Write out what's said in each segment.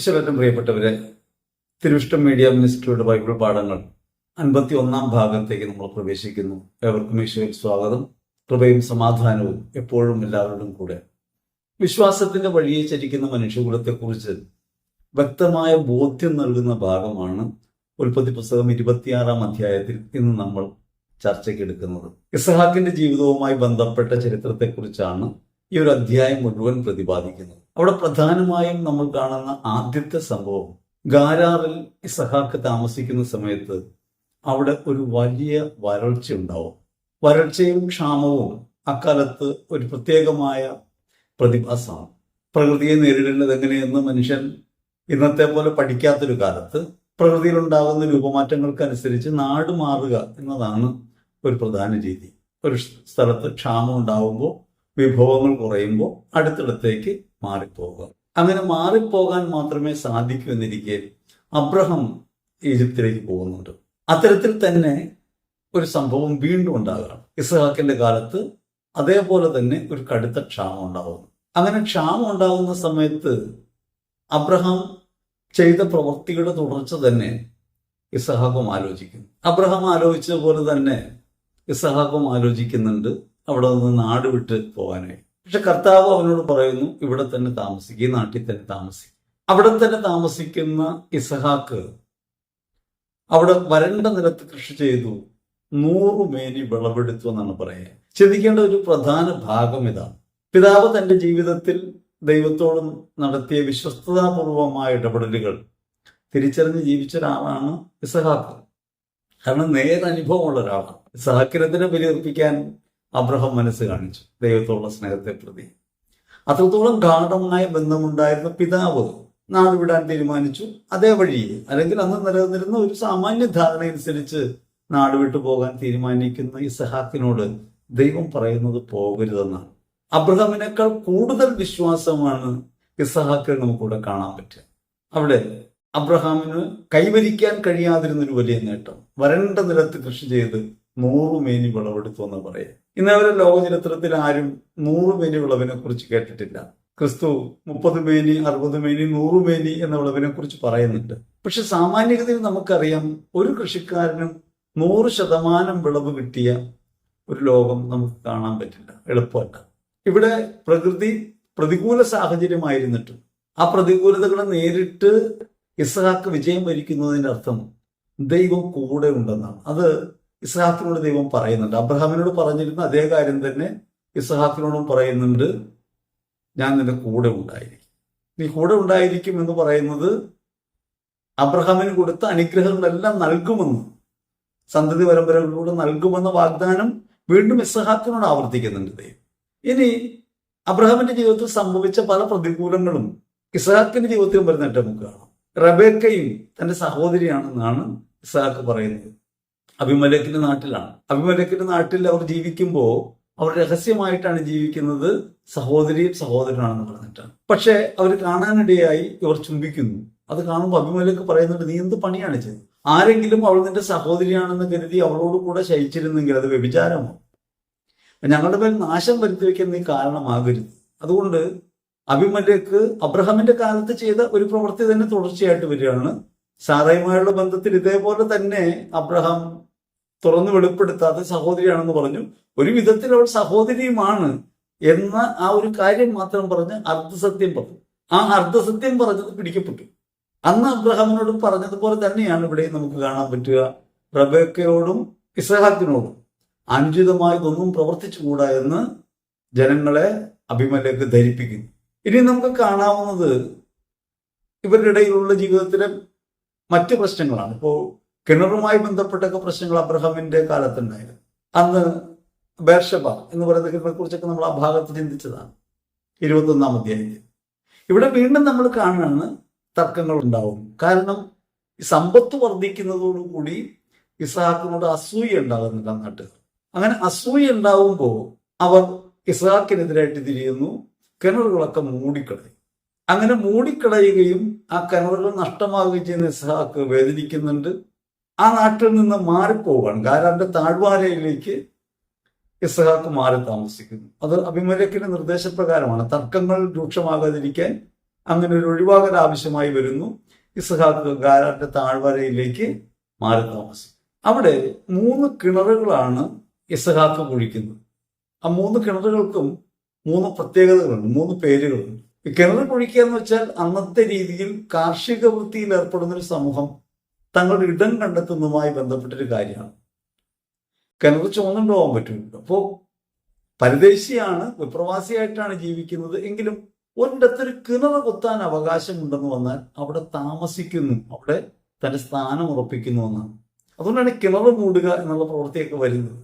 ഈശ്വരറ്റം പ്രിയപ്പെട്ടവരെ തിരുവിഷ്ടം media മിനിസ്റ്ററിയുടെ Bible പാഠങ്ങൾ അൻപത്തി ഒന്നാം ഭാഗത്തേക്ക് നമ്മൾ പ്രവേശിക്കുന്നു. ഏവർക്കും ഈശോയിൽ സ്വാഗതം. കൃപയും സമാധാനവും എപ്പോഴും എല്ലാവരോടും കൂടെ. വിശ്വാസത്തിന്റെ വഴിയെ ചരിക്കുന്ന മനുഷ്യകുലത്തെക്കുറിച്ച് വ്യക്തമായ ബോധ്യം നൽകുന്ന ഭാഗമാണ് ഉൽപ്പത്തി പുസ്തകം ഇരുപത്തിയാറാം അധ്യായത്തിൽ ഇന്ന് നമ്മൾ ചർച്ചയ്ക്ക് എടുക്കുന്നത്. ഇസഹാക്കിന്റെ ജീവിതവുമായി ബന്ധപ്പെട്ട ചരിത്രത്തെക്കുറിച്ചാണ് ഈ ഒരു അധ്യായം മുഴുവൻ പ്രതിപാദിക്കുന്നു. അവിടെ പ്രധാനമായും നമ്മൾ കാണുന്ന ആദ്യത്തെ സംഭവം ഗാരാറിൽ ഇസഹാക്ക് താമസിക്കുന്ന സമയത്ത് അവിടെ ഒരു വലിയ വരൾച്ച ഉണ്ടാവും. വരൾച്ചയും ക്ഷാമവും അക്കാലത്ത് ഒരു പ്രത്യേകമായ പ്രതിഭാസമാണ്. പ്രകൃതിയെ നേരിടേണ്ടത് എങ്ങനെയെന്ന് മനുഷ്യൻ ഇന്നത്തെ പോലെ പഠിക്കാത്തൊരു കാലത്ത് പ്രകൃതിയിലുണ്ടാകുന്ന രൂപമാറ്റങ്ങൾക്കനുസരിച്ച് നാട് മാറുക എന്നതാണ് ഒരു പ്രധാന രീതി. ഒരു സ്ഥലത്ത് ക്ഷാമം ഉണ്ടാവുമ്പോൾ വിഭവങ്ങൾ കുറയുമ്പോൾ അടുത്തിടത്തേക്ക് മാറിപ്പോകാം അങ്ങനെ മാറിപ്പോകാൻ മാത്രമേ സാധിക്കൂ എന്നിരിക്കെ അബ്രഹം ഈജിപ്തിലേക്ക് പോകുന്നുണ്ട്. അത്തരത്തിൽ തന്നെ ഒരു സംഭവം വീണ്ടും ഉണ്ടാകുകയാണ് ഇസ്ഹാക്കിന്റെ കാലത്ത് അതേപോലെ തന്നെ ഒരു കടുത്ത ക്ഷാമം ഉണ്ടാകുന്നു. അങ്ങനെ ക്ഷാമം ഉണ്ടാകുന്ന സമയത്ത് അബ്രഹാം ചെയ്ത പ്രവൃത്തിയുടെ തുടർച്ച തന്നെ ഇസഹാക്കും ആലോചിക്കുന്നു. അബ്രഹാം ആലോചിച്ചതുപോലെ തന്നെ ഇസഹാക്കും ആലോചിക്കുന്നുണ്ട്. അവിടെ നിന്ന് നാട് വിട്ട് പോകാനായി. പക്ഷെ കർത്താവ് അവനോട് പറയുന്നു ഇവിടെ തന്നെ താമസിക്കുക ഈ നാട്ടിൽ തന്നെ താമസിക്കും. അവിടെ തന്നെ താമസിക്കുന്ന ഇസഹാക്ക് അവിടെ വരണ്ട നിലത്ത് കൃഷി ചെയ്തു നൂറു മേനി വിളവെടുത്തു എന്നാണ് പറയുക. ചിന്തിക്കേണ്ട ഒരു പ്രധാന ഭാഗം ഇതാണ്. പിതാവ് തന്റെ ജീവിതത്തിൽ ദൈവത്തോട് നടത്തിയ വിശ്വസ്തതാപൂർവമായ ഇടപെടലുകൾ തിരിച്ചറിഞ്ഞ് ജീവിച്ച ഒരാളാണ് ഇസഹാക്ക്. കാരണം നേരനുഭവമുള്ള ഒരാളാണ്. ഇസഹാക്കിനെതിരെ ബലിയർപ്പിക്കാൻ അബ്രഹാം മനസ്സ് കാണിച്ചു ദൈവത്തോടുള്ള സ്നേഹത്തെ പ്രതി. അത്രത്തോളം ഗാഠമായ ബന്ധമുണ്ടായിരുന്ന പിതാവ് നാട് വിടാൻ തീരുമാനിച്ചു. അതേ വഴി അല്ലെങ്കിൽ അന്ന് നിലനിന്നിരുന്ന ഒരു സാമാന്യ ധാരണ അനുസരിച്ച് നാട് വിട്ടു പോകാൻ തീരുമാനിക്കുന്ന ഇസഹാക്കിനോട് ദൈവം പറയുന്നത് പോകരുതെന്നാണ്. അബ്രഹാമിനേക്കാൾ കൂടുതൽ വിശ്വാസമാണ് ഇസഹാക്കിൽ നമുക്കിവിടെ കാണാൻ പറ്റുക. അവിടെ അബ്രഹാമിന് കൈവരിക്കാൻ കഴിയാതിരുന്നൊരു വലിയ നേട്ടം. വരണ്ട നിലത്ത് കൃഷി ചെയ്ത് നൂറ് മേനി വിളവെടുത്തു എന്ന് പറയാം. ഇന്നവരെ ലോക ചരിത്രത്തിൽ ആരും നൂറ് മേനി വിളവിനെ കുറിച്ച് കേട്ടിട്ടില്ല. ക്രിസ്തു മുപ്പത് മേനി അറുപത് മേനി നൂറ് മേനി എന്ന വിളവിനെ കുറിച്ച് പറയുന്നുണ്ട്. പക്ഷെ സാമാന്യഗതിയിൽ നമുക്കറിയാം ഒരു കൃഷിക്കാരനും നൂറ് ശതമാനം വിളവ് കിട്ടിയ ഒരു ലോകം നമുക്ക് കാണാൻ പറ്റില്ല എളുപ്പമല്ല. ഇവിടെ പ്രകൃതി പ്രതികൂല സാഹചര്യമായിരുന്നിട്ടും ആ പ്രതികൂലതകളെ നേരിട്ട് ഇസഹാക്ക് വിജയം വരിക്കുന്നതിന്റെ അർത്ഥം ദൈവം കൂടെ ഉണ്ടെന്നാണ്. അത് ഇസ്ഹാക്കിനോട് ദൈവം പറയുന്നുണ്ട്. അബ്രഹാമിനോട് പറഞ്ഞിരുന്ന അതേ കാര്യം തന്നെ ഇസ്ഹാക്കിനോടും പറയുന്നുണ്ട്. ഞാൻ നിന്റെ കൂടെ ഉണ്ടായിരിക്കും. നീ കൂടെ ഉണ്ടായിരിക്കും എന്ന് പറയുന്നത് അബ്രഹാമിന് കൊടുത്ത അനുഗ്രഹങ്ങളെല്ലാം നൽകുമെന്ന് സന്തതി പരമ്പരകളിലൂടെ നൽകുമെന്ന വാഗ്ദാനം വീണ്ടും ഇസ്ഹാക്കിനോട് ആവർത്തിക്കുന്നുണ്ട് ദൈവം. ഇനി അബ്രഹാമിന്റെ ജീവിതത്തിൽ സംഭവിച്ച പല പ്രതികൂലങ്ങളും ഇസഹാക്കിന്റെ ജീവിതത്തിലും വരുന്നിട്ട് നമുക്ക് കാണാം റബേക്കയും തന്റെ സഹോദരിയാണെന്നാണ് ഇസഹാക്ക് പറയുന്നത്. അഭിമലേഖിന്റെ നാട്ടിലാണ്. അഭിമലക്കിന്റെ നാട്ടിൽ അവർ ജീവിക്കുമ്പോൾ അവർ രഹസ്യമായിട്ടാണ് ജീവിക്കുന്നത് സഹോദരിയും സഹോദരനാണെന്ന് പറഞ്ഞിട്ടാണ്. പക്ഷെ അവർ കാണാനിടയായി ഇവർ ചുംബിക്കുന്നു. അത് കാണുമ്പോൾ അഭിമലക്ക് പറയുന്നുണ്ട് നീ എന്ത് പണിയാണ് ചെയ്തത് ആരെങ്കിലും അവൾ നിന്റെ സഹോദരിയാണെന്ന് കരുതി അവളോട് കൂടെ ശയിച്ചിരുന്നെങ്കിൽ അത് വ്യഭിചാരമാണ് ഞങ്ങളുടെ മേൽ നാശം വരുത്തി വയ്ക്കാൻ നീ കാരണമാകരുത്. അതുകൊണ്ട് അഭിമലേക്ക് അബ്രഹാമിന്റെ കാലത്ത് ചെയ്ത ഒരു പ്രവൃത്തി തന്നെ തുടർച്ചയായിട്ട് വരികയാണ്. സാറയുമായുള്ള ബന്ധത്തിൽ ഇതേപോലെ തന്നെ അബ്രഹാം തുറന്നു വെളിപ്പെടുത്താതെ സഹോദരിയാണെന്ന് പറഞ്ഞു. ഒരു വിധത്തിൽ അവൾ സഹോദരിയുമാണ് എന്ന ആ ഒരു കാര്യം മാത്രം പറഞ്ഞ് അർദ്ധസത്യം പറഞ്ഞു. ആ അർദ്ധസത്യം പറഞ്ഞത് പിടിക്കപ്പെട്ടു. അന്ന് അബ്രഹാമിനോട് പറഞ്ഞതുപോലെ തന്നെയാണ് ഇവിടെ നമുക്ക് കാണാൻ പറ്റുക. റബേക്കയോടും ഇസഹാക്കിനോടും അനുചിതമായതൊന്നും പ്രവർത്തിച്ചുകൂടാ എന്ന് ജനങ്ങളെ അഭിമലേക്ക് ധരിപ്പിക്കുന്നു. ഇനി നമുക്ക് കാണാവുന്നത് ഇവരുടെ ഇടയിലുള്ള ജീവിതത്തിലെ മറ്റു പ്രശ്നങ്ങളാണ്. ഇപ്പോൾ കിണറുമായി ബന്ധപ്പെട്ടൊക്കെ പ്രശ്നങ്ങൾ അബ്രഹാമിന്റെ കാലത്തുണ്ടായിരുന്നു. അന്ന് ബേർഷബ എന്ന് പറയുന്ന കിണറെ കുറിച്ചൊക്കെ നമ്മൾ ആ ഭാഗത്ത് ചിന്തിച്ചതാണ്. ഇരുപത്തൊന്നാം അധ്യായത്തിൽ. ഇവിടെ വീണ്ടും നമ്മൾ കാണുകയാണ് തർക്കങ്ങൾ ഉണ്ടാവും. കാരണം സമ്പത്ത് വർദ്ധിക്കുന്നതോടുകൂടി ഇസ്ഹാക്കിനോട് അസൂയ ഉണ്ടാകുന്നുണ്ട് നാട്ടിൽ. അങ്ങനെ അസൂയ ഉണ്ടാവുമ്പോൾ അവർ ഇസ്ഹാക്കിനെതിരായിട്ട് തിരിയുന്നു കിണറുകളൊക്കെ മൂടിക്കളയും. അങ്ങനെ മൂടിക്കളയുകയും ആ കിണറുകൾ നഷ്ടമാവുകയും ചെയ്യുന്ന ഇസ്ഹാക്ക് വേദനിക്കുന്നുണ്ട്. ആ നാട്ടിൽ നിന്ന് മാറിപ്പോവുകയാണ് ഗാരാന്റെ താഴ്വാരയിലേക്ക് ഇസ്ഹാക്ക് മാറി താമസിക്കുന്നു. അത് അഭിമലക്കിന്റെ നിർദ്ദേശപ്രകാരമാണ്. തർക്കങ്ങൾ രൂക്ഷമാകാതിരിക്കാൻ അങ്ങനെ ഒരു ഒഴിവാകൽ ആവശ്യമായി വരുന്നു. ഇസഹാക്ക് ഗാരാന്റെ താഴ്വരയിലേക്ക് മാറി താമസിക്കും അവിടെ മൂന്ന് കിണറുകളാണ് ഇസഹാക്ക് കുഴിക്കുന്നത്. ആ മൂന്ന് കിണറുകൾക്കും മൂന്ന് പ്രത്യേകതകളുണ്ട് മൂന്ന് പേരുകളുണ്ട്. കിണർ കുഴിക്കുക എന്ന് വെച്ചാൽ അന്നത്തെ രീതിയിൽ കാർഷിക വൃത്തിയിൽ ഏർപ്പെടുന്ന ഒരു സമൂഹം തങ്ങളുടെ ഇടം കണ്ടെത്തുന്നതുമായി ബന്ധപ്പെട്ടൊരു കാര്യമാണ്. കിണർ ചുമന്നുകൊണ്ട് പോകാൻ പറ്റില്ല അപ്പോൾ പരദേശിയാണ് വിപ്രവാസിയായിട്ടാണ് ജീവിക്കുന്നത്. എങ്കിലും ഒരിടത്തൊരു കിണർ കുത്താൻ അവകാശമുണ്ടെന്ന് വന്നാൽ അവിടെ താമസിക്കുന്നു. അവിടെ തന്റെ സ്ഥാനം ഉറപ്പിക്കുന്നു എന്നാണ്. അതുകൊണ്ടാണ് കിണർ മൂടുക എന്നുള്ള പ്രവൃത്തിയൊക്കെ വരുന്നത്.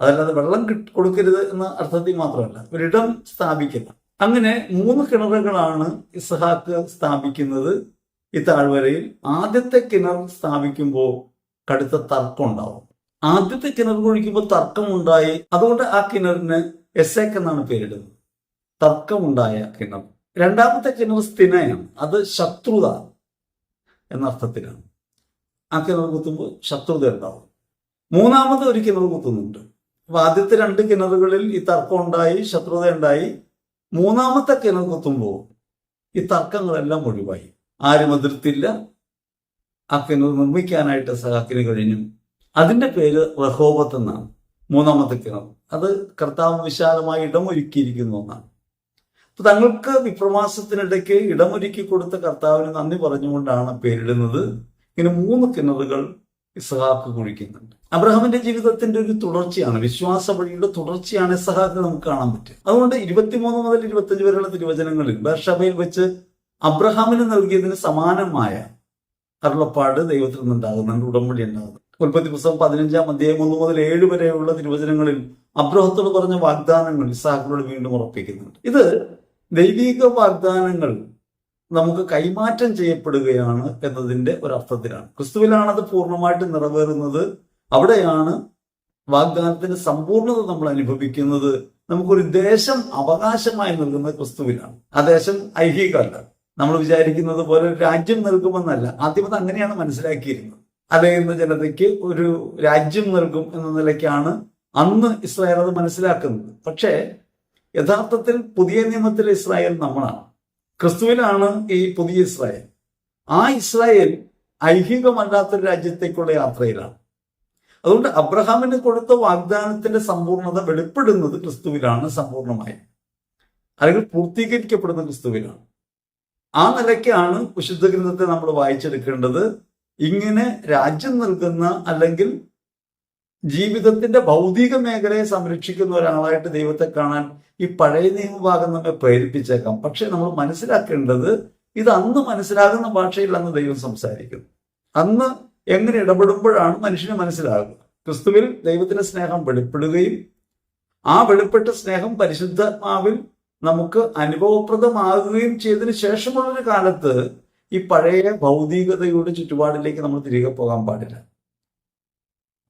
അതല്ലാതെ വെള്ളം കൊടുക്കരുത് എന്ന അർത്ഥത്തിൽ മാത്രമല്ല ഒരിടം സ്ഥാപിക്കില്ല അങ്ങനെ മൂന്ന് കിണറുകളാണ് ഇസ്ഹാക്ക് സ്ഥാപിക്കുന്നത്. ഈ താഴ്വരയിൽ ആദ്യത്തെ കിണർ സ്ഥാപിക്കുമ്പോൾ കടുത്ത തർക്കം ഉണ്ടാവും ആദ്യത്തെ കിണർ കുഴിക്കുമ്പോൾ തർക്കമുണ്ടായി അതുകൊണ്ട് ആ കിണറിന് എസേക്ക് എന്നാണ് പേരിടുന്നത്. തർക്കമുണ്ടായ കിണർ. രണ്ടാമത്തെ കിണർ സ്ഥിനയാണ്. അത് ശത്രുത എന്നർത്ഥത്തിലാണ് ആ കിണർ കുത്തുമ്പോൾ ശത്രുത ഉണ്ടാവും. മൂന്നാമത് ഒരു കിണർ കുത്തുന്നുണ്ട്. അപ്പൊ ആദ്യത്തെ രണ്ട് കിണറുകളിൽ ഈ തർക്കം ഉണ്ടായി ശത്രുത ഉണ്ടായി. മൂന്നാമത്തെ കിണർ കുത്തുമ്പോൾ ഈ തർക്കങ്ങളെല്ലാം ഒഴിവായി. ആരും എതിർത്തില്ല ആ നിർമ്മിക്കാനായിട്ട് സഹാക്കിന് കഴിഞ്ഞു. അതിന്റെ പേര് റഹോബത്ത് എന്നാണ്. മൂന്നാമത്തെ കിണർ അത് കർത്താവ് വിശാലമായി ഇടമൊരുക്കിയിരിക്കുന്ന ഒന്നാണ്. അപ്പൊ തങ്ങൾക്ക് വിപ്രവാസത്തിനിടയ്ക്ക് ഇടമൊരുക്കി കൊടുത്ത കർത്താവിന് നന്ദി പറഞ്ഞുകൊണ്ടാണ് പേരിടുന്നത്. ഇങ്ങനെ മൂന്ന് കിണറുകൾ ഇസഹാക്ക് കുഴിക്കുന്നുണ്ട്. അബ്രഹാമിന്റെ ജീവിതത്തിന്റെ ഒരു തുടർച്ചയാണ് വിശ്വാസ വഴിയുടെ തുടർച്ചയാണ് ഇസഹാക്ക് നമുക്ക് കാണാൻ പറ്റും അതുകൊണ്ട് ഇരുപത്തിമൂന്ന് മുതൽ ഇരുപത്തഞ്ച് വരെയുള്ള തിരുവചനങ്ങളിൽ ബർഷബയിൽ വെച്ച് അബ്രഹാമിന് നൽകിയതിന് സമാനമായ അരുളപ്പാട് ദൈവത്തിൽ നിന്നുണ്ടാകുന്നുണ്ട് ഉടമ്പടി ഉണ്ടാകുന്നു. ഉൽപ്പത്തി പുസ്തകം പതിനഞ്ചാം അധ്യായം ഒന്ന് മുതൽ ഏഴ് വരെയുള്ള തിരുവചനങ്ങളിൽ അബ്രഹത്തോട് പറഞ്ഞ വാഗ്ദാനങ്ങൾ ഇസാഖിനോട് വീണ്ടും ഉറപ്പിക്കുന്നുണ്ട്. ഇത് ദൈവിക വാഗ്ദാനങ്ങൾ നമുക്ക് കൈമാറ്റം ചെയ്യപ്പെടുകയാണ് എന്നതിന്റെ ഒരർത്ഥത്തിലാണ് ക്രിസ്തുവിലാണ് അത് പൂർണമായിട്ട് നിറവേറുന്നത്. അവിടെയാണ് വാഗ്ദാനത്തിന്റെ സമ്പൂർണത നമ്മൾ അനുഭവിക്കുന്നത്. നമുക്കൊരു ദേശം അവകാശമായി നൽകുന്നത് ക്രിസ്തുവിലാണ്. ആ ദേശം ഐഹികമല്ല. നമ്മൾ വിചാരിക്കുന്നത് പോലെ രാജ്യം നൽകുമെന്നല്ല ആദ്യം അത് അങ്ങനെയാണ് മനസ്സിലാക്കിയിരുന്നത്. അലയുന്ന ജനതയ്ക്ക് ഒരു രാജ്യം നൽകും എന്ന നിലയ്ക്കാണ് അന്ന് ഇസ്രായേൽ അത് മനസ്സിലാക്കുന്നത്. പക്ഷേ യഥാർത്ഥത്തിൽ പുതിയ നിയമത്തിലെ ഇസ്രായേൽ നമ്മളാണ്. ക്രിസ്തുവിലാണ് ഈ പുതിയ ഇസ്രായേൽ. ആ ഇസ്രായേൽ ഐഹികമല്ലാത്തൊരു രാജ്യത്തേക്കുള്ള യാത്രയിലാണ്. അതുകൊണ്ട് അബ്രഹാമിന് കൊടുത്ത വാഗ്ദാനത്തിന്റെ സമ്പൂർണത വെളിപ്പെടുന്നത് ക്രിസ്തുവിലാണ് സമ്പൂർണമായി. അല്ലെങ്കിൽ പൂർത്തീകരിക്കപ്പെടുന്ന ക്രിസ്തുവിലാണ്. ആ നിലയ്ക്കാണ് വിശുദ്ധ ഗ്രന്ഥത്തെ നമ്മൾ വായിച്ചെടുക്കേണ്ടത്. ഇങ്ങനെ രാജ്യം നൽകുന്ന അല്ലെങ്കിൽ ജീവിതത്തിന്റെ ഭൗതിക മേഖലയെ സംരക്ഷിക്കുന്ന ഒരാളായിട്ട് ദൈവത്തെ കാണാൻ ഈ പഴയ നിയമഭാഗം നമ്മെ പ്രേരിപ്പിച്ചേക്കാം. പക്ഷെ നമ്മൾ മനസ്സിലാക്കേണ്ടത് ഇത് അന്ന് മനസ്സിലാകുന്ന ഭാഷയിൽ അന്ന് ദൈവം സംസാരിക്കുന്നു. അന്ന് എങ്ങനെ ഇടപെടുമ്പോഴാണ് മനുഷ്യന് മനസ്സിലാകുക ക്രിസ്തുവിൽ ദൈവത്തിന്റെ സ്നേഹം വെളിപ്പെടുകയും ആ വെളിപ്പെട്ട സ്നേഹം പരിശുദ്ധാത്മാവിൽ നമുക്ക് അനുഭവപ്രദമാകുകയും ചെയ്തതിന് ശേഷമുള്ളൊരു കാലത്ത് ഈ പഴയ ഭൗതികതയുടെ ചുറ്റുപാടിലേക്ക് നമ്മൾ തിരികെ പോകാൻ പാടില്ല.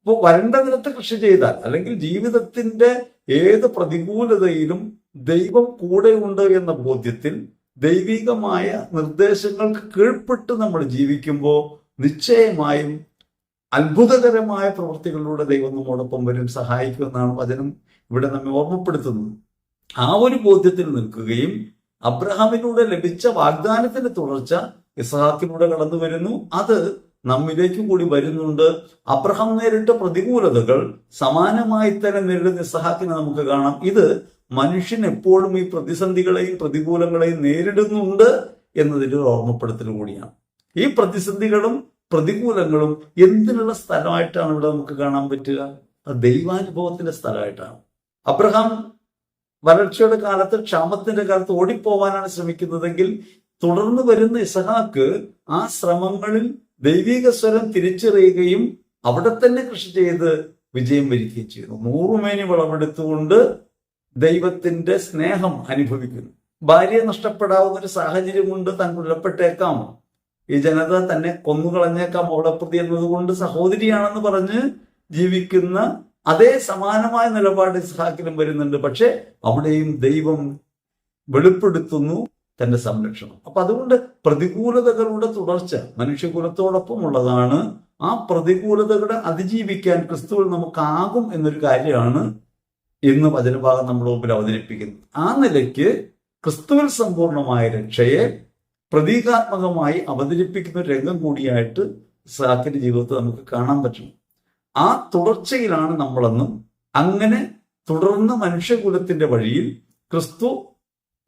അപ്പോൾ വരണ്ട നിലത്ത് കൃഷി ചെയ്താൽ അല്ലെങ്കിൽ ജീവിതത്തിന്റെ ഏത് പ്രതികൂലതയിലും ദൈവം കൂടെയുണ്ട് എന്ന ബോധ്യത്തിൽ ദൈവികമായ നിർദ്ദേശങ്ങൾക്ക് കീഴ്പ്പെട്ട് നമ്മൾ ജീവിക്കുമ്പോൾ നിശ്ചയമായും അത്ഭുതകരമായ പ്രവൃത്തികളിലൂടെ ദൈവം നമ്മോടൊപ്പം വരും സഹായിക്കുമെന്നാണ് വചനം ഇവിടെ നമ്മെ ഓർമ്മപ്പെടുത്തുന്നത്. ആ ഒരു ബോധ്യത്തിൽ നിൽക്കുകയും അബ്രഹാമിലൂടെ ലഭിച്ച വാഗ്ദാനത്തിന്റെ തുടർച്ച ഇസഹാക്കിലൂടെ കടന്നു വരുന്നു. അത് നമ്മിലേക്കും കൂടി വരുന്നുണ്ട്. അബ്രഹാം നേരിട്ട പ്രതികൂലതകൾ സമാനമായി തന്നെ നേരിടുന്ന ഇസഹാക്കിനെ നമുക്ക് കാണാം. ഇത് മനുഷ്യൻ എപ്പോഴും ഈ പ്രതിസന്ധികളെയും പ്രതികൂലങ്ങളെയും നേരിടുന്നുണ്ട് എന്നതിന്റെ ഒരു ഓർമ്മപ്പെടുത്തൽ കൂടിയാണ്. ഈ പ്രതിസന്ധികളും പ്രതികൂലങ്ങളും എന്തിനുള്ള സ്ഥലമായിട്ടാണ് ഇവിടെ നമുക്ക് കാണാൻ പറ്റുക? ദൈവാനുഭവത്തിന്റെ സ്ഥലമായിട്ടാണ്. അബ്രഹാം വരൾച്ചയുടെ കാലത്ത് ക്ഷാമത്തിന്റെ കാലത്ത് ഓടിപ്പോവാനാണ് ശ്രമിക്കുന്നതെങ്കിൽ തുടർന്ന് വരുന്ന ഇസഹാക്ക് ആ ശ്രമങ്ങളിൽ ദൈവിക സ്വരം തിരിച്ചറിയുകയും അവിടെ തന്നെ കൃഷി ചെയ്ത് വിജയം വരിക്കുകയും ചെയ്യുന്നു. നൂറുമേനി വിളവെടുത്തുകൊണ്ട് ദൈവത്തിന്റെ സ്നേഹം അനുഭവിക്കുന്നു. ഭാര്യയെ നഷ്ടപ്പെടാവുന്ന ഒരു സാഹചര്യം കൊണ്ട് താൻ കൊല്ലപ്പെട്ടേക്കാം ഈ ജനത തന്നെ കൊന്നുകളഞ്ഞേക്കാം അവളെ പ്രതി എന്നതുകൊണ്ട് സഹോദരിയാണെന്ന് പറഞ്ഞ് ജീവിക്കുന്ന അതേ സമാനമായ നിലപാട് ഇസ്ഹാക്കിലും വരുന്നുണ്ട്. പക്ഷെ അവിടെയും ദൈവം വെളിപ്പെടുത്തുന്നു തന്റെ സംരക്ഷണം. അപ്പൊ അതുകൊണ്ട് പ്രതികൂലതകളുടെ തുടർച്ച മനുഷ്യകുലത്തോടൊപ്പം ഉള്ളതാണ് ആ പ്രതികൂലതകളെ അതിജീവിക്കാൻ ക്രിസ്തുവിൽ നമുക്കാകും എന്നൊരു കാര്യമാണ് ഇന്ന് വചനഭാഗം നമ്മുടെ മുമ്പിൽ അവതരിപ്പിക്കുന്നത്. ആ നിലയ്ക്ക് ക്രിസ്തുവിൽ സമ്പൂർണമായ രക്ഷയെ പ്രതീകാത്മകമായി അവതരിപ്പിക്കുന്ന രംഗം കൂടിയായിട്ട് സാക്കിന്റെ ജീവിതത്തിൽ നമുക്ക് കാണാൻ പറ്റും. ആ തുടർച്ചയിലാണ് നമ്മളെന്നും അങ്ങനെ തുടർന്ന് മനുഷ്യകുലത്തിന്റെ വഴിയിൽ ക്രിസ്തു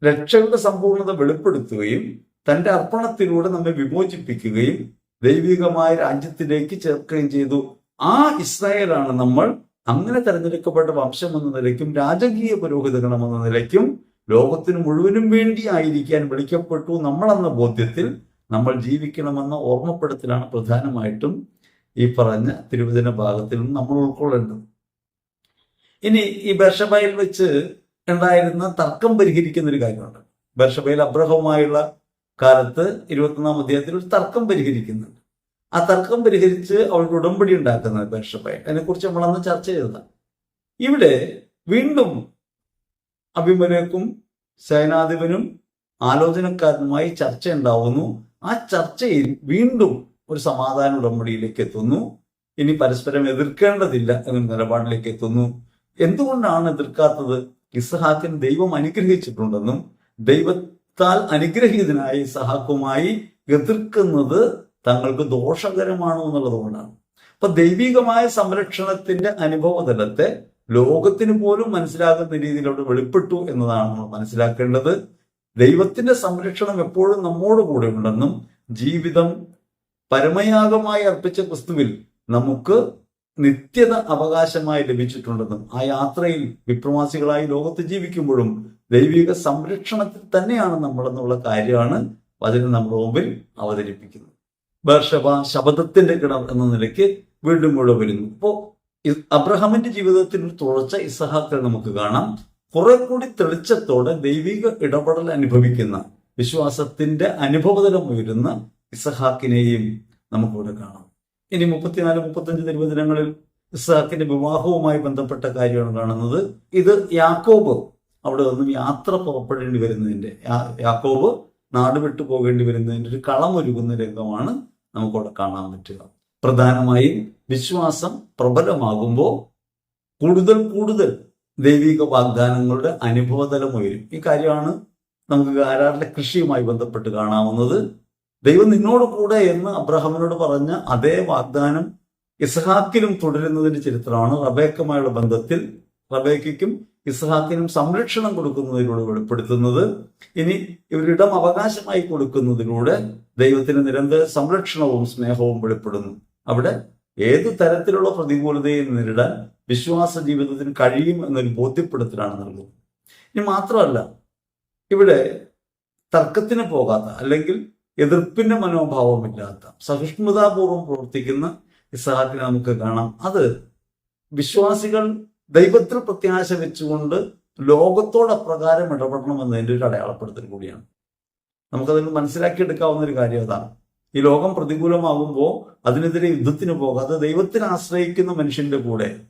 രക്ഷയുടെ സമ്പൂർണത വെളിപ്പെടുത്തുകയും തന്റെ അർപ്പണത്തിലൂടെ നമ്മെ വിമോചിപ്പിക്കുകയും ദൈവികമായ രാജ്യത്തിലേക്ക് ചേർക്കുകയും ചെയ്തു. ആ ഇസ്രായേലാണ് നമ്മൾ അങ്ങനെ തെരഞ്ഞെടുക്കപ്പെട്ട വംശം എന്ന നിലയ്ക്കും രാജകീയ പുരോഹിതഗണം എന്ന നിലയ്ക്കും ലോകത്തിന് മുഴുവനും വേണ്ടി ആയിരിക്കാൻ വിളിക്കപ്പെട്ടു നമ്മളെന്ന ബോധ്യത്തിൽ നമ്മൾ ജീവിക്കണമെന്ന ഓർമ്മപ്പെടുത്തലാണ് പ്രധാനമായിട്ടും ഈ പറഞ്ഞ തിരുവചന ഭാഗത്തിൽ നിന്ന് നമ്മൾ ഉൾക്കൊള്ളേണ്ടത്. ഇനി ഈ ബർഷബയിൽ വെച്ച് ഉണ്ടായിരുന്ന തർക്കം പരിഹരിക്കുന്ന ഒരു കാര്യമുണ്ട്. ബർഷബയിൽ അബ്രഹവുമായുള്ള കാലത്ത് ഇരുപത്തൊന്നാം അധ്യായത്തിൽ ഒരു തർക്കം പരിഹരിക്കുന്നുണ്ട്. ആ തർക്കം പരിഹരിച്ച് അവൾക്ക് ഉടമ്പടി ഉണ്ടാക്കുന്നത് ബർഷബയിൽ അതിനെക്കുറിച്ച് നമ്മളന്ന് ചർച്ച ചെയ്തതാണ് ഇവിടെ വീണ്ടും അഭിമനക്കും സേനാധിപനും ആലോചനക്കാരനുമായി ചർച്ച ഉണ്ടാവുന്നു. ആ ചർച്ചയിൽ വീണ്ടും ഒരു സമാധാന ഉടമ്പടിയിലേക്ക് എത്തുന്നു. ഇനി പരസ്പരം എതിർക്കേണ്ടതില്ല എന്ന നിലപാടിലേക്ക് എത്തുന്നു. എന്തുകൊണ്ടാണ് എതിർക്കാത്തത്? ഇസഹാക്കിന് ദൈവം അനുഗ്രഹിച്ചിട്ടുണ്ടെന്നും ദൈവത്താൽ അനുഗ്രഹീതനായ ഇസഹാക്കുമായി എതിർക്കുന്നത് തങ്ങൾക്ക് ദോഷകരമാണോ എന്നുള്ളതുകൊണ്ടാണ് അപ്പൊ ദൈവികമായ സംരക്ഷണത്തിന്റെ അനുഭവതലത്തെ ലോകത്തിന് പോലും മനസ്സിലാകുന്ന രീതിയിൽ അവിടെ വെളിപ്പെട്ടു എന്നതാണ് നമ്മൾ മനസ്സിലാക്കേണ്ടത്. ദൈവത്തിന്റെ സംരക്ഷണം എപ്പോഴും നമ്മോട് കൂടെ ഉണ്ടെന്നും ജീവിതം പരമയാഗമായി അർപ്പിച്ച ക്രിസ്തുവിൽ നമുക്ക് നിത്യത അവകാശമായി ലഭിച്ചിട്ടുണ്ടെന്നും ആ യാത്രയിൽ വിപ്രവാസികളായി ലോകത്ത് ജീവിക്കുമ്പോഴും ദൈവിക സംരക്ഷണത്തിൽ തന്നെയാണ് നമ്മളെന്നുള്ള കാര്യമാണ് വചനം നമ്മുടെ മുമ്പിൽ അവതരിപ്പിക്കുന്നത്. ബർഷബ ശബദത്തിന്റെ കിണർ എന്ന നിലയ്ക്ക് വീണ്ടും കൂടെ വരുന്നു. അപ്പോ അബ്രഹാമിന്റെ ജീവിതത്തിൽ ഒരു ഇസഹാക്കൾ നമുക്ക് കാണാം. കുറെ കൂടി തെളിച്ചത്തോടെ ദൈവിക ഇടപെടൽ അനുഭവിക്കുന്ന വിശ്വാസത്തിന്റെ അനുഭവതലം ഉയരുന്ന ഇസഹാക്കിനെയും നമുക്കിവിടെ കാണാം. ഇനി മുപ്പത്തിനാല് മുപ്പത്തഞ്ച് തിരുവചനങ്ങളിൽ ഇസഹാക്കിന്റെ വിവാഹവുമായി ബന്ധപ്പെട്ട കാര്യമാണ് കാണുന്നത്. ഇത് യാക്കോബ് അവിടെ നിന്നും യാത്ര പുറപ്പെടേണ്ടി വരുന്നതിന്റെ യാക്കോബ് നാട് വിട്ടു പോകേണ്ടി വരുന്നതിന്റെ ഒരു കളമൊരുക്കുന്ന രംഗമാണ് നമുക്കവിടെ കാണാൻ പറ്റുക. പ്രധാനമായും വിശ്വാസം പ്രബലമാകുമ്പോൾ കൂടുതൽ കൂടുതൽ ദൈവിക വാഗ്ദാനങ്ങളുടെ അനുഭവതലം ഉയരും. ഈ കാര്യമാണ് നമുക്ക് ആരാറിലെ കൃഷിയുമായി ബന്ധപ്പെട്ട് കാണാവുന്നത്. ദൈവം നിന്നോട് കൂടെ എന്ന് അബ്രഹാമിനോട് പറഞ്ഞ അതേ വാഗ്ദാനം ഇസ്ഹാക്കിലും തുടരുന്നതിന്റെ ചരിത്രമാണ്. റബേക്കുമായുള്ള ബന്ധത്തിൽ റബേക്കും ഇസ്ഹാക്കിനും സംരക്ഷണം കൊടുക്കുന്നതിലൂടെ വെളിപ്പെടുത്തുന്നത്. ഇനി ഇവരിടം അവകാശമായി കൊടുക്കുന്നതിലൂടെ ദൈവത്തിന് നിരന്തര സംരക്ഷണവും സ്നേഹവും വെളിപ്പെടുന്നു. അവിടെ ഏത് തരത്തിലുള്ള പ്രതികൂലതയെ നേരിടാൻ വിശ്വാസ ജീവിതത്തിന് കഴിയും എന്നൊരു ബോധ്യപ്പെടുത്തലാണ് നൽകുന്നത് ഇനി മാത്രമല്ല ഇവിടെ തർക്കത്തിന് പോകാത്ത അല്ലെങ്കിൽ എതിർപ്പിന്റെ മനോഭാവമില്ലാത്ത സഹിഷ്ണുതാപൂർവം പ്രവർത്തിക്കുന്ന ഇസഹാക്കിനെ നമുക്ക് കാണാം. അത് വിശ്വാസികൾ ദൈവത്തിൽ പ്രത്യാശ വെച്ചുകൊണ്ട് ലോകത്തോട് അപ്രകാരം ഇടപെടണം എന്നതിന്റെ ഒരു അടയാളപ്പെടുത്തൽ കൂടിയാണ്. നമുക്കതിൽ മനസ്സിലാക്കിയെടുക്കാവുന്ന ഒരു കാര്യം അതാണ്. ഈ ലോകം പ്രതികൂലമാകുമ്പോൾ അതിനെതിരെ യുദ്ധത്തിന് പോകാതെ ദൈവത്തിന് ആശ്രയിക്കുന്ന മനുഷ്യന്റെ കൂടെ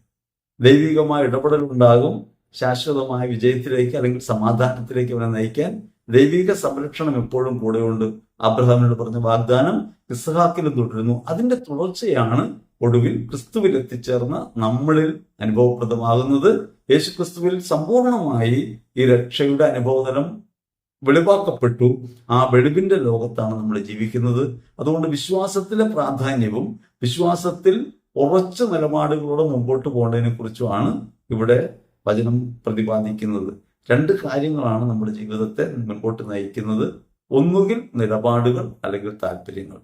ദൈവികമായ ഇടപെടൽ ഉണ്ടാകും. ശാശ്വതമായ വിജയത്തിലേക്ക് അല്ലെങ്കിൽ സമാധാനത്തിലേക്ക് അവനെ നയിക്കാൻ ദൈവിക സംരക്ഷണം എപ്പോഴും കൂടെയുണ്ട്. അബ്രഹാമിനോട് പറഞ്ഞ വാഗ്ദാനം ഇസ്ഹാക്കിലും തുടരുന്നു. അതിന്റെ തുടർച്ചയാണ് ഒടുവിൽ ക്രിസ്തുവിൽ എത്തിച്ചേർന്ന നമ്മളിൽ അനുഭവപ്രദമാകുന്നത്. യേശു ക്രിസ്തുവിൽ സമ്പൂർണമായി ഈ രക്ഷയുടെ അനുഭവതലം വെളിവാക്കപ്പെട്ടു. ആ വെളിവിന്റെ ലോകത്താണ് നമ്മൾ ജീവിക്കുന്നത്. അതുകൊണ്ട് വിശ്വാസത്തിലെ പ്രാധാന്യവും വിശ്വാസത്തിൽ ഉറച്ച നിലപാടുകളോടെ മുമ്പോട്ട് പോകേണ്ടതിനെ കുറിച്ചുമാണ് ഇവിടെ വചനം പ്രതിപാദിക്കുന്നത്. രണ്ട് കാര്യങ്ങളാണ് നമ്മുടെ ജീവിതത്തെ മുൻപോട്ട് നയിക്കുന്നത്. ഒന്നുകിൽ നിലപാടുകൾ അല്ലെങ്കിൽ താല്പര്യങ്ങൾ.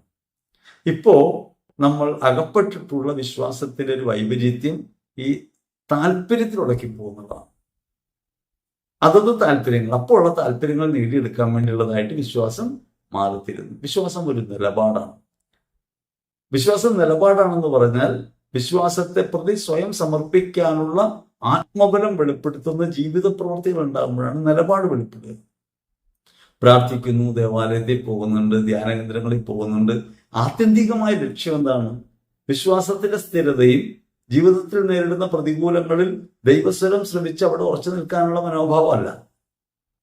ഇപ്പോ നമ്മൾ അകപ്പെട്ടിട്ടുള്ള വിശ്വാസത്തിന്റെ ഒരു വൈപരീത്യം ഈ താല്പര്യത്തിൽ ഉടക്കി പോകുന്നതാണ്. അതത് താല്പര്യങ്ങൾ അപ്പോൾ ഉള്ള താല്പര്യങ്ങൾ നേടിയെടുക്കാൻ വേണ്ടിയുള്ളതായിട്ട് വിശ്വാസം മാറിത്തിരുന്നു. വിശ്വാസം ഒരു നിലപാടാണ്. വിശ്വാസം നിലപാടാണെന്ന് പറഞ്ഞാൽ വിശ്വാസത്തെ പ്രതി സ്വയം സമർപ്പിക്കാനുള്ള ആത്മബലം വെളിപ്പെടുത്തുന്ന ജീവിത പ്രവർത്തികൾ ഉണ്ടാകുമ്പോഴാണ് നിലപാട് വെളിപ്പെടുക പ്രാർത്ഥിക്കുന്നു ദേവാലയത്തിൽ പോകുന്നുണ്ട് ധ്യാന കേന്ദ്രങ്ങളിൽ പോകുന്നുണ്ട്. ആത്യന്തികമായ ലക്ഷ്യം എന്താണ്? വിശ്വാസത്തിന്റെ സ്ഥിരതയും ജീവിതത്തിൽ നേരിടുന്ന പ്രതികൂലങ്ങളിൽ ദൈവസ്വരം ശ്രമിച്ച് അവിടെ ഉറച്ചു നിൽക്കാനുള്ള മനോഭാവമല്ല.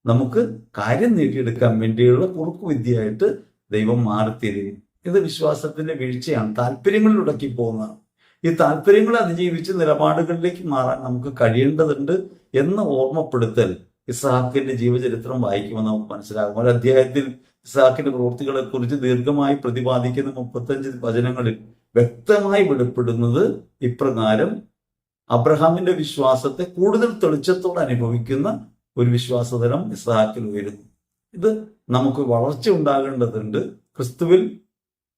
നമുക്ക് കാര്യം നേടിയെടുക്കാൻ വേണ്ടിയുള്ള കുറുക്കു വിദ്യയായിട്ട് ദൈവം മാറിത്തരും ഇത് വിശ്വാസത്തിന്റെ വീഴ്ചയാണ്. താല്പര്യങ്ങളിൽ ഉടക്കി പോകുന്നതാണ് ഈ താല്പര്യങ്ങളെ അതിജീവിച്ച് നിലപാടുകളിലേക്ക് മാറാൻ നമുക്ക് കഴിയേണ്ടതുണ്ട് എന്ന് ഓർമ്മപ്പെടുത്തൽ ഇസ്ഹാക്കിന്റെ ജീവചരിത്രം വായിക്കുമ്പോൾ നമുക്ക് മനസ്സിലാകും. ഒരു അധ്യായത്തിൽ ഇസാഖിന്റെ പ്രവൃത്തികളെ കുറിച്ച് ദീർഘമായി പ്രതിപാദിക്കുന്ന മുപ്പത്തഞ്ച് വചനങ്ങളിൽ വ്യക്തമായി വെളിപ്പെടുന്നത് ഇപ്രകാരം അബ്രഹാമിന്റെ വിശ്വാസത്തെ കൂടുതൽ തെളിച്ചത്തോടെ അനുഭവിക്കുന്ന ഒരു വിശ്വാസതരം ഇസ്ഹാക്കിൽ ഉയരുന്നു. ഇത് നമുക്ക് വളർച്ച ഉണ്ടാകേണ്ടതുണ്ട്. ക്രിസ്തുവിൽ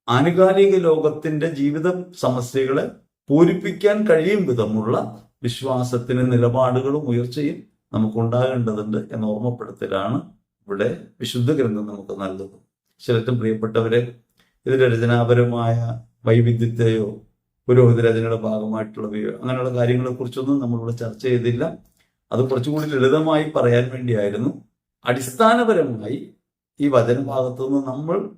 ആനുകാലിക ലോകത്തിന്റെ ജീവിത സമസ്യകളെ പൂരിപ്പിക്കാൻ കഴിയും വിധമുള്ള വിശ്വാസത്തിന് നിലപാടുകളും ഉയർച്ചയും നമുക്കുണ്ടാകേണ്ടതുണ്ട് എന്ന ഓർമ്മപ്പെടുത്തലാണ് ഇവിടെ വിശുദ്ധ ഗ്രന്ഥം നമുക്ക് നൽകുന്നത്. ശരത്തും പ്രിയപ്പെട്ടവരെ ഇതിന്റെ രചനാപരമായ വൈവിധ്യത്തെയോ പുരോഹിത രചനയുടെ ഭാഗമായിട്ടുള്ളവയോ അങ്ങനെയുള്ള കാര്യങ്ങളെ കുറിച്ചൊന്നും നമ്മളിവിടെ ചർച്ച ചെയ്തില്ല. അത് കുറച്ചുകൂടി ലളിതമായി പറയാൻ വേണ്ടിയായിരുന്നു. അടിസ്ഥാനപരമായി ഈ വചനഭാഗത്തു നിന്ന് നമ്മൾ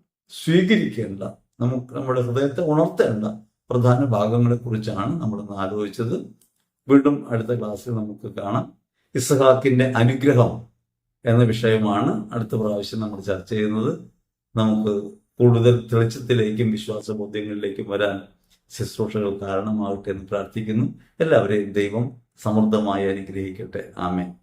സ്വീകരിക്കേണ്ട നമുക്ക് നമ്മുടെ ഹൃദയത്തെ ഉണർത്തേണ്ട പ്രധാന ഭാഗങ്ങളെ കുറിച്ചാണ് നമ്മൾ ഇന്ന് ആലോചിച്ചത്. വീണ്ടും അടുത്ത ക്ലാസ്സിൽ നമുക്ക് കാണാം. ഇസ്ഹാക്കിന്റെ അനുഗ്രഹം എന്ന വിഷയമാണ് അടുത്ത പ്രാവശ്യം നമ്മൾ ചർച്ച ചെയ്യുന്നത്. നമുക്ക് കൂടുതൽ തെളിച്ചത്തിലേക്കും വിശ്വാസ ബോധ്യങ്ങളിലേക്കും വരാൻ ശുശ്രൂഷകൾ കാരണമാകട്ടെ എന്ന് പ്രാർത്ഥിക്കുന്നു. എല്ലാവരെയും ദൈവം സമൃദ്ധമായി അനുഗ്രഹിക്കട്ടെ. ആമേൻ.